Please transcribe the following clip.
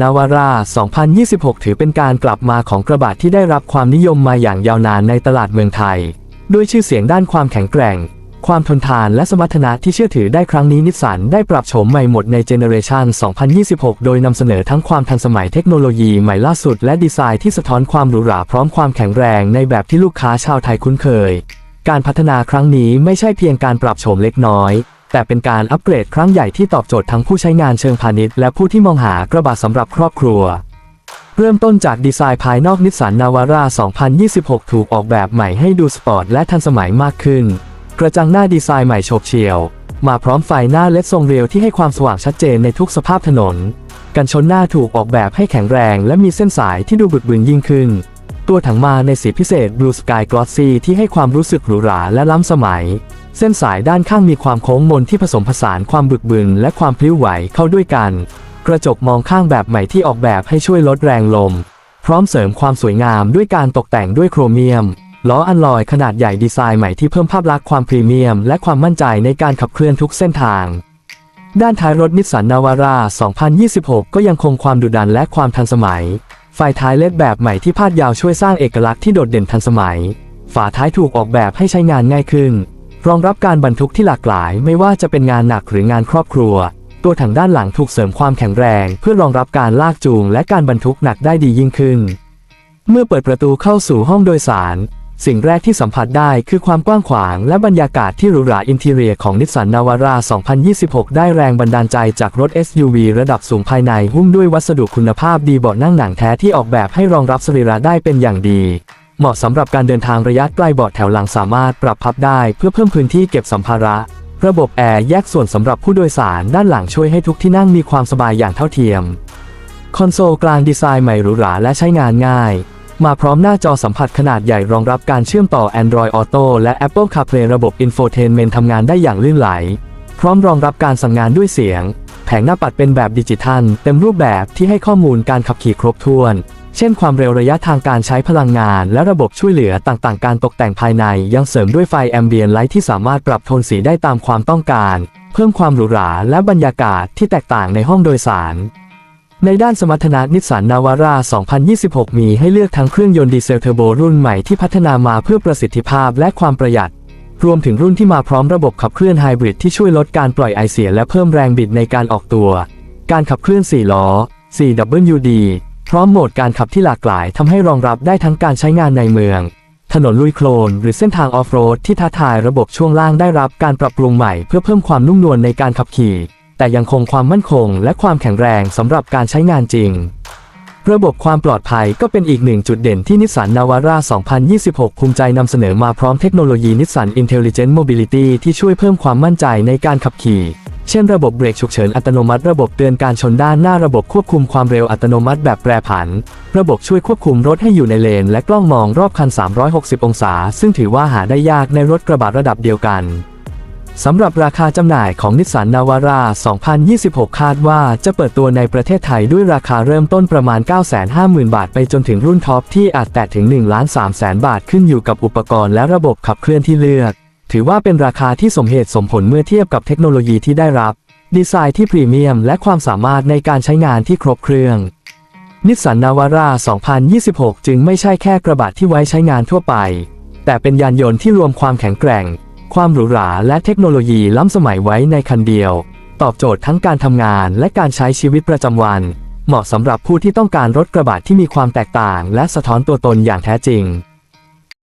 นาวาร่า 2026 ถือเป็นการกลับมาของกระบะที่ได้รับความนิยมมาอย่างยาวนานในตลาดเมืองไทย ด้วยชื่อเสียงด้านความแข็งแกร่ง ความทนทานและสมรรถนะที่เชื่อถือได้ครั้งนี้นิสสันได้ปรับโฉมใหม่หมดในเจเนอเรชัน2026 โดยนำเสนอทั้งความทันสมัยเทคโนโลยีใหม่ล่าสุดและดีไซน์ที่สะท้อนความหรูหราพร้อมความแข็งแรงในแบบที่ลูกค้าชาวไทยคุ้นเคย การพัฒนาครั้งนี้ไม่ใช่เพียงการปรับโฉมเล็กน้อย แต่เป็นการอัปเกรดครั้งใหญ่ที่ตอบโจทย์ทั้งผู้ใช้งานเชิงพาณิชย์และผู้ที่มองหากระบะสำหรับครอบครัว เริ่มต้นจากดีไซน์ภายนอกนิสสันนาวาร่า 2026 ถูกออกแบบใหม่ให้ดูสปอร์ตและทันสมัยมากขึ้น กระจังหน้าดีไซน์ใหม่โฉบเฉี่ยว มาพร้อมไฟหน้าเล็ดทรงเรียวที่ให้ความสว่างชัดเจนในทุกสภาพถนน กันชนหน้าถูกออกแบบให้แข็งแรง และมีเส้นสายที่ดูบึกบึนยิ่งขึ้น ตัวถังมาในสีพิเศษ Blue Sky Glossy ที่ให้ความรู้สึกหรูหราและล้ำสมัย เส้นสายด้านข้างมีความโค้งมนที่ผสมผสานความบึกบึนและความพลิ้วไหวเข้าด้วยกัน กระจกมองข้างแบบใหม่ที่ออกแบบให้ช่วยลดแรงลม พร้อมเสริมความสวยงามด้วยการตกแต่งด้วยโครเมียม ล้ออัลลอยขนาดใหญ่ดีไซน์ใหม่ที่เพิ่มภาพลักษณ์ความพรีเมียม และความมั่นใจในการขับเคลื่อนทุกเส้นทาง ด้านท้ายรถนิสสันนาวาร่า 2026 ก็ยังคงความดุดันและความทันสมัย ไฟท้ายเลดแบบใหม่ที่พาดยาวช่วยสร้างเอกลักษณ์ที่โดดเด่นทันสมัย ฝาท้ายถูกออกแบบให้ใช้งานง่ายขึ้น รองรับการบรรทุกที่หลากหลายไม่ว่าจะเป็นงานหนักหรืองานครอบครัว ตัวถังด้านหลังถูกเสริมความแข็งแรง เพื่อรองรับการลากจูงและการบรรทุกหนักได้ดียิ่งขึ้น เมื่อเปิดประตูเข้าสู่ห้องโดยสาร สิ่งแรกที่สัมผัสได้คือความกว้างขวาง และบรรยากาศที่หรูหราอินทีเรียของนิสสันนาวาร่า2026 ได้แรงบันดาลใจจากรถ SUV ระดับสูงภายในหุ้มด้วยวัสดุคุณภาพดีเบาะนั่งหนังแท้ที่ออกแบบให้รองรับสรีระได้เป็นอย่างดี เหมาะสำหรับการเดินทางระยะไกลเบาะแถวหลังสามารถปรับพับได้เพื่อเพิ่มพื้นที่เก็บสัมภาระ ระบบแอร์แยกส่วนสำหรับผู้โดยสารด้านหลังช่วยให้ทุกที่นั่งมีความสบายอย่างเท่าเทียม คอนโซลกลางดีไซน์ใหม่หรูหราและใช้งานง่าย มาพร้อมหน้าจอสัมผัสขนาดใหญ่รองรับการเชื่อมต่อ Android Auto และ Apple CarPlay ระบบ Infotainment ทำงานได้อย่างลื่นไหล พร้อมรองรับการสั่งงานด้วยเสียง แผงหน้าปัดเป็นแบบดิจิทัล เต็มรูปแบบที่ให้ข้อมูลการขับขี่ครบถ้วน เช่นความเร็วระยะทางการใช้พลังงาน และระบบช่วยเหลือต่างๆ การตกแต่งภายในยังเสริมด้วยไฟแอมเบียนไลท์ที่สามารถปรับโทนสีได้ตามความต้องการ เพิ่มความหรูหราและบรรยากาศที่แตกต่างในห้องโดยสาร ในด้านสมรรถนะนิสสันนาวาร่า 2026 มีให้เลือกทั้งเครื่องยนต์ดีเซลเทอร์โบรุ่นใหม่ที่พัฒนามาเพื่อประสิทธิภาพและความประหยัด รวมถึงรุ่นที่มาพร้อมระบบขับเคลื่อนไฮบริดที่ช่วยลดการปล่อยไอเสียและเพิ่มแรงบิดในการออกตัว การขับเคลื่อน4ล้อ 4WD พร้อมโหมดการขับที่หลากหลายทำให้รองรับได้ทั้งการใช้งานในเมือง ถนนลุยโคลน หรือเส้นทางออฟโรดที่ท้าทายระบบช่วงล่างได้รับการปรับปรุงใหม่เพื่อเพิ่มความนุ่มนวลในการขับขี่ แต่ยังคงความมั่นคง และความแข็งแรงสำหรับการใช้งานจริง ระบบความปลอดภัยก็เป็นอีกหนึ่งจุดเด่นที่นิสสันนาวาร่า 2026 ภูมิใจนำเสนอมาพร้อมเทคโนโลยีนิสสัน Intelligent Mobility ที่ช่วยเพิ่มความมั่นใจในการขับขี่ เช่นระบบเบรกฉุกเฉินอัตโนมัติ ระบบเตือนการชนด้านหน้าระบบควบคุมความเร็วอัตโนมัติแบบแปรผัน ระบบช่วยควบคุมรถให้อยู่ในเลน และกล้องมองรอบคัน 360 องศา ซึ่งถือว่าหาได้ยากในรถกระบะระดับเดียวกันสำหรับราคาจำหน่ายของนิสสันนาวาร่า 2026 คาดว่าจะเปิดตัวในประเทศไทยด้วยราคาเริ่มต้นประมาณ 950,000 บาท ไปจนถึงรุ่นท็อปที่อาจแตะถึง 1 3 0 0 0 0บาทขึ้นอยู่กับอุปกรณ์และระบบขับเคลื่อนที่เลือก ถือว่าเป็นราคาที่สมเหตุสมผลเมื่อเทียบกับเทคโนโลยีที่ได้รับ ดีไซน์ที่พรีเมียม และความสามารถในการใช้งานที่ครบเครื่องนิสสันนาวาร่า 2026 จึงไม่ใช่แค่กระบะที่ไว้ใช้งานทั่วไป แต่เป็นยานยนต์ที่รวมความแข็งแกร่ง ความหรูหราและเทคโนโลยีล้ำสมัยไว้ในคันเดียว ตอบโจทย์ทั้งการทำงานและการใช้ชีวิตประจำวัน เหมาะสำหรับผู้ที่ต้องการรถกระบะที่มีความแตกต่าง และสะท้อนตัวตนอย่างแท้จริง